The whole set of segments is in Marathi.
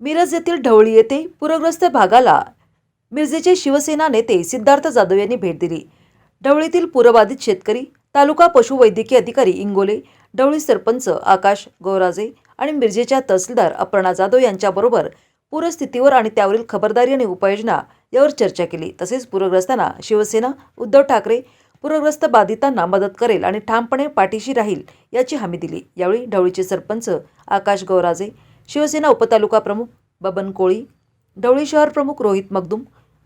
मिरज येथील ढवळी येथे पूरग्रस्त भागाला मिरजेचे शिवसेना नेते सिद्धार्थ जाधव यांनी भेट दिली. ढवळीतील पूरबाधित शेतकरी तालुका पशुवैद्यकीय अधिकारी इंगोले ढवळी सरपंच आकाश गौराजे आणि मिरजेच्या तहसीलदार अपर्णा जाधव यांच्याबरोबर पूरस्थितीवर आणि त्यावरील खबरदारी आणि उपाययोजना यावर चर्चा केली. तसेच पूरग्रस्तांना शिवसेना उद्धव ठाकरे पूरग्रस्त बाधितांना मदत करेल आणि ठामपणे पाठीशी राहील याची हमी दिली. यावेळी ढवळीचे सरपंच आकाश गौराजे शिवसेना उपतालुका प्रमुख बबन कोळी ढवळी शहर प्रमुख रोहित मगदुम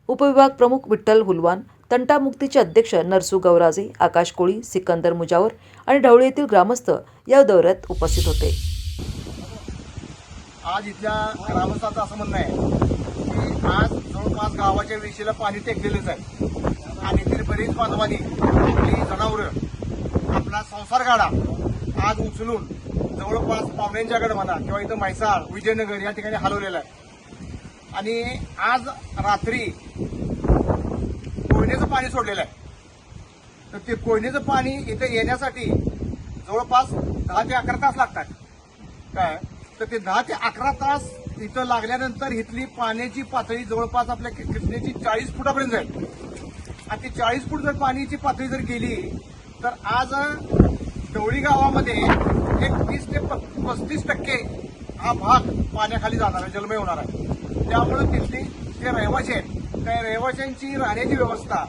उपविभाग प्रमुख विठ्ठल हुलवान तंटामुक्तीचे अध्यक्ष नरसू गौराजे आकाश कोळी सिकंदर मुजावर आणि ढवळी येथील ग्रामस्थ या दौऱ्यात उपस्थित होते. आज इथल्या ग्रामस्थाचं असं म्हणणं आहे की आज जवळपास गावाच्या विषयीला पाणी टेकलेलंच आहे. आणि इथली बरीच बांधवानी आपली जनावरं आपला संसार गाडा आज उचलून जवळपास पाहुण्यांच्याकडे म्हणा किंवा इथं म्हैसाळ विजयनगर या ठिकाणी हलवलेलं आहे. आणि आज रात्री कोयनेचं पाणी सोडलेलं आहे. तर ते कोयनेचं पाणी इथं येण्यासाठी जवळपास दहा ते अकरा तास लागतात. काय? तर ते दहा ते अकरा तास इथं लागल्यानंतर इथली पाण्याची पातळी जवळपास आपल्या कृष्णेची चाळीस फुटापर्यंत जाईल. आणि ती चाळीस फूट जर पाण्याची पातळी जर गेली तर आज डवळी गावामध्ये एक पस्तीस टक्के हा भाग पाण्याखाली जाणार आहे जलमय होणार. आहे त्यामुळे तिथली जे रहिवासी आहेत त्या रहिवाशांची राहण्याची व्यवस्था